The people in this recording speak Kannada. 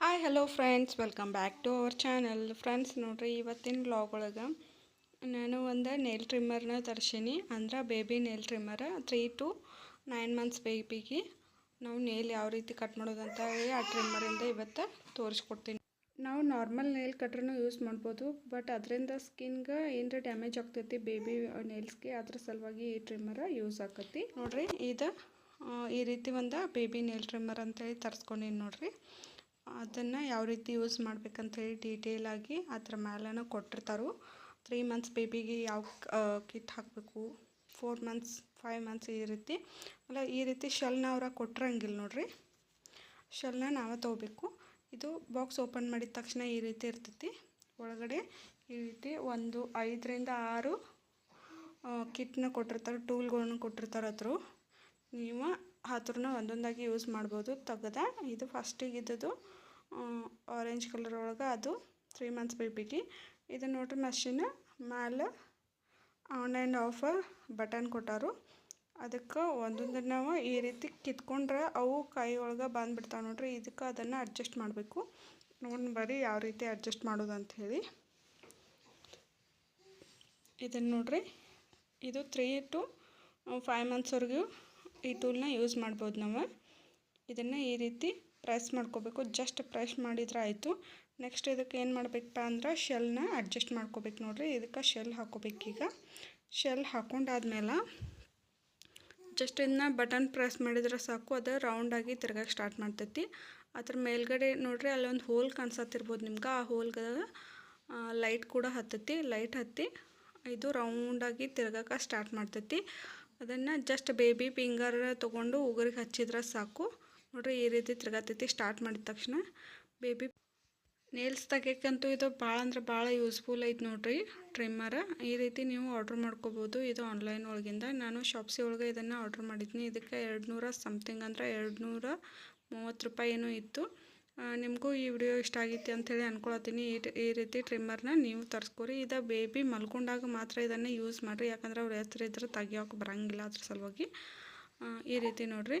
Hi hello friends welcome back to our channel friends ನೋಡ್ರಿ, ಇವತ್ತಿನ ಬ್ಲಾಗ್ ಒಳಗೆ ನಾನು ಒಂದು ನೇಲ್ ಟ್ರಿಮ್ಮರ್ನ ತರ್ಸೀನಿ. ಅಂದ್ರೆ baby nail trimmer three to nine months ಬೇಬಿಗೆ ನಾವು ನೇಲ್ ಯಾವ ರೀತಿ ಕಟ್ ಮಾಡೋದಂತ ಹೇಳಿ ಆ ಟ್ರಿಮ್ಮರಿಂದ ಇವತ್ತು ತೋರಿಸ್ಕೊಡ್ತೀನಿ. ನಾವು ನಾರ್ಮಲ್ ನೇಲ್ ಕಟ್ರೂ ಯೂಸ್ ಮಾಡ್ಬೋದು ಬಟ್ ಅದರಿಂದ ಸ್ಕಿನ್ಗೆ ಏನರ ಡ್ಯಾಮೇಜ್ ಆಗ್ತೈತಿ ಬೇಬಿ ನೇಲ್ಸ್ಗೆ ಅದ್ರ ಸಲುವಾಗಿ ಈ ಟ್ರಿಮ್ಮರ್ ಯೂಸ್ ಆಗತ್ತೆ ನೋಡಿರಿ, ಇದು ಈ ರೀತಿ ಒಂದು ಬೇಬಿ ನೇಲ್ ಟ್ರಿಮ್ಮರ್ ಅಂತೇಳಿ ತರಿಸ್ಕೊಂಡಿನಿ ನೋಡ್ರಿ. ಅದನ್ನು ಯಾವ ರೀತಿ ಯೂಸ್ ಮಾಡ್ಬೇಕಂತೇಳಿ ಡೀಟೇಲ್ ಆಗಿ ಅದ್ರ ಮೇಲೆನೂ ಕೊಟ್ಟಿರ್ತಾರೆ. ತ್ರೀ ಮಂತ್ಸ್ ಬೇಬಿಗೆ ಯಾವ ಕಿಟ್ ಹಾಕಬೇಕು? ಫೋರ್ ಮಂತ್ಸ್ ಫೈವ್ ಮಂತ್ಸ್ ಈ ರೀತಿ. ಅಲ್ಲ, ಈ ರೀತಿ ಶೆಲ್ನ ಅವ್ರ ಕೊಟ್ಟಿರಂಗಿಲ್ಲ ನೋಡಿರಿ. ಶೆಲ್ನ ನಾವೇ ತೊಗೋಬೇಕು. ಇದು ಬಾಕ್ಸ್ ಓಪನ್ ಮಾಡಿದ ತಕ್ಷಣ ಈ ರೀತಿ ಇರ್ತೈತಿ. ಒಳಗಡೆ ಈ ರೀತಿ ಒಂದು ಐದರಿಂದ ಆರು ಕಿಟ್ನ ಕೊಟ್ಟಿರ್ತಾರೆ ಟೂಲ್ಗಳನ್ನ ಕೊಟ್ಟಿರ್ತಾರೆ ಅದ್ರ. ನೀವು ಹತ್ರನ ಒಂದೊಂದಾಗಿ ಯೂಸ್ ಮಾಡ್ಬೋದು. ತೆಗ್ದ. ಇದು ಫಸ್ಟಿಗೆ ಇದ್ದದ್ದು ಆರೆಂಜ್ ಕಲರ್ ಒಳಗೆ ಅದು ತ್ರೀ ಮಂತ್ಸ್ ಬೇಬಿಗೆ ಇದು ನೋಡ್ರಿ ಮಷೀನ್ ಮ್ಯಾಲೆ ಆನ್ ಆ್ಯಂಡ್ ಆಫ್ ಬಟನ್ ಕೊಟ್ಟಾರು. ಅದಕ್ಕೆ ಒಂದೊಂದು ನಾವು ಈ ರೀತಿ ಕಿತ್ಕೊಂಡ್ರೆ ಅವು ಕೈ ಒಳಗೆ ಬಂದುಬಿಡ್ತಾವೆ ನೋಡ್ರಿ. ಇದಕ್ಕೆ ಅದನ್ನು ಅಡ್ಜಸ್ಟ್ ಮಾಡಬೇಕು. ನೋಡಿ ಬರೀ ಯಾವ ರೀತಿ ಅಡ್ಜಸ್ಟ್ ಮಾಡೋದು ಅಂತ ಹೇಳಿ. ಇದನ್ನು ನೋಡ್ರಿ. ಇದು ತ್ರೀ ಟು ಫೈವ್ ಮಂತ್ಸ್ವರೆಗೂ ಈ ಟೂಲ್ನ ಯೂಸ್ ಮಾಡ್ಬೋದು ನಾವು. ಇದನ್ನು ಈ ರೀತಿ ಪ್ರೆಸ್ ಮಾಡ್ಕೋಬೇಕು. ಜಸ್ಟ್ ಪ್ರೆಸ್ ಮಾಡಿದ್ರೆ ಆಯಿತು. ನೆಕ್ಸ್ಟ್ ಇದಕ್ಕೆ ಏನು ಮಾಡಬೇಕಪ್ಪ ಅಂದ್ರೆ ಶೆಲ್ನ ಅಡ್ಜಸ್ಟ್ ಮಾಡ್ಕೋಬೇಕು ನೋಡಿರಿ. ಇದಕ್ಕೆ ಶೆಲ್ ಹಾಕೋಬೇಕೀಗ. ಶೆಲ್ ಹಾಕೊಂಡಾದ್ಮೇಲೆ ಜಸ್ಟ್ ಇದನ್ನ ಬಟನ್ ಪ್ರೆಸ್ ಮಾಡಿದ್ರೆ ಸಾಕು. ಅದು ರೌಂಡಾಗಿ ತಿರ್ಗಕ್ಕೆ ಸ್ಟಾರ್ಟ್ ಮಾಡ್ತೈತಿ. ಅದ್ರ ಮೇಲ್ಗಡೆ ನೋಡಿರಿ ಅಲ್ಲೊಂದು ಹೋಲ್ ಕಾಣಿಸತ್ತಿರ್ಬೋದು ನಿಮ್ಗೆ. ಆ ಹೋಲ್ಗೆ ಲೈಟ್ ಕೂಡ ಹತ್ತತಿ. ಲೈಟ್ ಹತ್ತಿ ಇದು ರೌಂಡಾಗಿ ತಿರ್ಗಕ್ಕೆ ಸ್ಟಾರ್ಟ್ ಮಾಡ್ತೈತಿ. ಅದನ್ನು ಜಸ್ಟ್ ಬೇಬಿ ಫಿಂಗರ್ ತೊಗೊಂಡು ಉಗುರಿಗೆ ಹಚ್ಚಿದ್ರೆ ಸಾಕು. ನೋಡ್ರಿ ಈ ರೀತಿ ತಿರ್ಗತೈತಿ ಸ್ಟಾರ್ಟ್ ಮಾಡಿದ ತಕ್ಷಣ ಬೇಬಿ ನೇಲ್ಸ್ ತೆಗಿಯಕ್ಕಂತೂ ಇದು ಭಾಳ ಅಂದ್ರೆ ಭಾಳ ಯೂಸ್ಫುಲ್ ಐತೆ ನೋಡ್ರಿ ಟ್ರಿಮ್ಮರ್ ಈ ರೀತಿ ನೀವು ಆರ್ಡ್ರ್ ಮಾಡ್ಕೋಬೋದು ಇದು ಆನ್ಲೈನ್ ಒಳಗಿಂದ. ನಾನು ಶಾಪ್ಸಿ ಒಳಗೆ ಇದನ್ನು ಆರ್ಡ್ರ್ ಮಾಡಿದ್ದೀನಿ ಇದಕ್ಕೆ ಎರಡು ನೂರ ಸಮಥಿಂಗ್ ಅಂದ್ರೆ ಎರಡು ನೂರ ಮೂವತ್ತು ರೂಪಾಯಿ ಏನೋ ಇತ್ತು. ನಿಮಗೂ ಈ ವಿಡಿಯೋ ಇಷ್ಟ ಆಗೈತಿ ಅಂಥೇಳಿ ಅನ್ಕೊಳತ್ತೀನಿ. ಈ ಈ ರೀತಿ ಟ್ರಿಮ್ಮರ್ನ ನೀವು ತರಿಸ್ಕೊರಿ. ಇದು ಬೇಬಿ ಮಲ್ಕೊಂಡಾಗ ಮಾತ್ರ ಇದನ್ನು ಯೂಸ್ ಮಾಡಿರಿ. ಯಾಕಂದ್ರೆ ಅವ್ರು ಹೆಸರು ಇದ್ರೆ ತೆಗಿಯೋಕೆ ಬರಂಗಿಲ್ಲ ಅದ್ರ ಸಲುವಾಗಿ. ಈ ರೀತಿ ನೋಡ್ರಿ.